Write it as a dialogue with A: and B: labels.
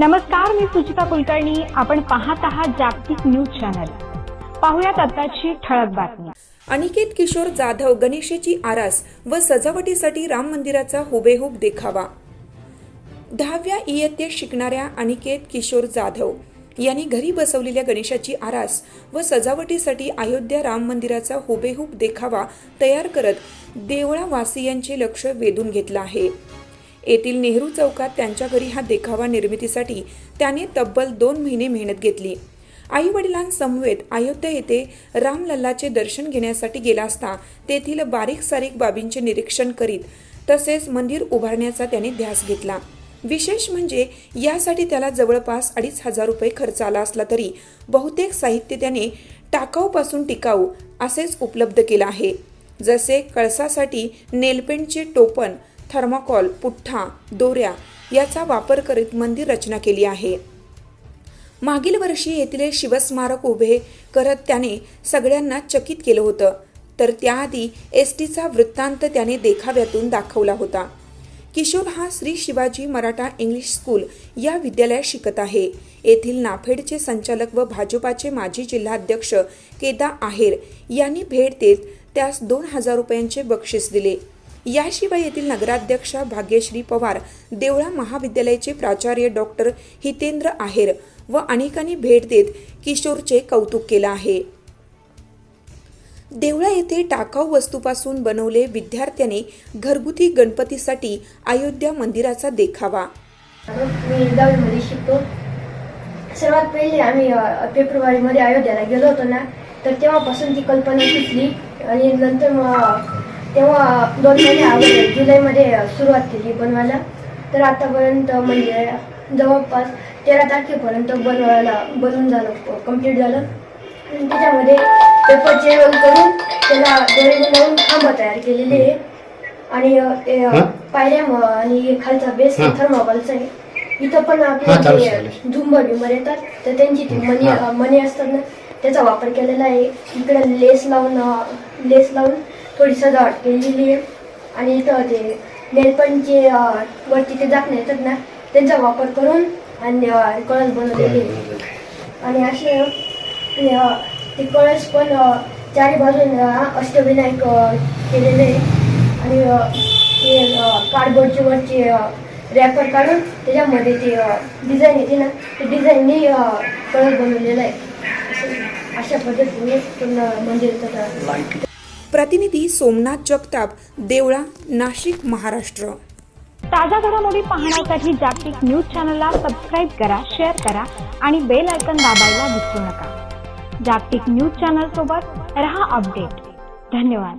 A: नमस्कार मी सुचिता कुलकर्णी. आपण पाहत आहात जागतिक न्यूज चॅनल. पाहुयात आताची ठळक बातमी.
B: अनिकेत किशोर जाधव गणेशाची आरास व सजावटीसाठी राम मंदिराचा हुबेहूब देखावा. दहाव्या इयत्तेत शिकणाऱ्या अनिकेत किशोर जाधव यांनी घरी बसवलेल्या गणेशाची आरास व सजावटीसाठी अयोध्या राम मंदिराचा हुबेहूब देखावा तयार करत देवळावासियांचे लक्ष वेधून घेतलं आहे. येथील नेहरू चौकात त्यांच्या घरी हा देखावा निर्मितीसाठी त्याने तब्बल दोन महिने मेहनत घेतली. आई वडिलांसमवेत अयोध्या येथे रामलल्लाचे दर्शन घेण्यासाठी गेला असता तेथील बारीक सारीक बाबींचे निरीक्षण करीत तसेच मंदिर उभारण्याचा त्याने ध्यास घेतला. विशेष म्हणजे यासाठी त्याला जवळपास अडीच हजार रुपये खर्च आला असला तरी बहुतेक साहित्य त्याने टाकाऊपासून टिकाऊ असेच उपलब्ध केलं आहे. जसे कळसासाठी नेलपेंटचे टोपण थर्माकॉल पुठ्ठा दोऱ्या याचा वापर करीत मंदिर रचना केली आहे. मागील वर्षी येथील शिवस्मारक उभे करत त्याने सगळ्यांना चकित केलं होतं. तर त्याआधी एस टीचा वृत्तांत त्याने देखाव्यातून दाखवला होता. किशोर हा श्री शिवाजी मराठा इंग्लिश स्कूल या विद्यालयात शिकत आहे. येथील नाफेडचे संचालक व भाजपाचे माजी जिल्हाध्यक्ष केदा आहेर यांनी भेट देत त्यास दोन हजार रुपयांचे बक्षीस दिले. याशिवाय येथील नगराध्यक्षा भाग्यश्री पवार देवळा महाविद्यालयाचे प्राचार्य डॉक्टर हितेंद्र आहेर व अनेकांनी भेट देत किशोरचे कौतुक केलं आहे. देवळा येथे टाकाऊ वस्तूपासून बनवले विद्यार्थ्याने घरगुती गणपतीसाठी अयोध्या मंदिराचा देखावा.
C: मी दहावीमध्ये शिकतो. सर्वात पहिले आम्ही फेब्रुवारीमध्ये अयोध्याला गेलो होतो ना तर तेव्हापासून ती कल्पना सुचली आणि नंतर तेव्हा दोन महिने अगोदर जुलैमध्ये सुरुवात केली बनवायला. तर आतापर्यंत म्हणजे जवळपास तेरा तारखेपर्यंत बनवायला बनवून झालं कंप्लीट झालं. आणि त्याच्यामध्ये पेपरचे रोल करून त्याला दोरे गुंडाळून खांब तयार केलेले आहे. आणि ते पायऱ्या आणि खालचा बेस थर्माकोलचा आहे. इथं पण आपले. झुंबर बिंबर येतात तर त्यांची ती
D: हा.
C: मणी असतात ना त्याचा वापर केलेला आहे. इकडे लेस लावून लेस लावून थोडी सजावट केलेली आहे. आणि इथं ते नेलपणचे अ, वरती ते झाकणे येतात ना त्यांचा वापर करून आणि कळस बनवलेले. आणि असे ते, कळस पण चारी बाजून अ, अष्टविनायक केलेले आहे. आणि ते कार्डबोर्डचे वरचे रॅपर काढून त्याच्यामध्ये ते डिझाईन येते ना ते डिझाईननी कळस बनवलेला आहे. अशा पद्धतीने पूर्ण तयार
B: प्रतिनिधी सोमनाथ जगताप देवळा नाशिक महाराष्ट्र.
A: ताज्या घडामोडी पाहण्यासाठी जागतिक न्यूज चॅनलला सबस्क्राईब करा शेअर करा आणि बेल आयकन दाबायला विसरू नका. जागतिक न्यूज चॅनल सोबत रहा अपडेट. धन्यवाद.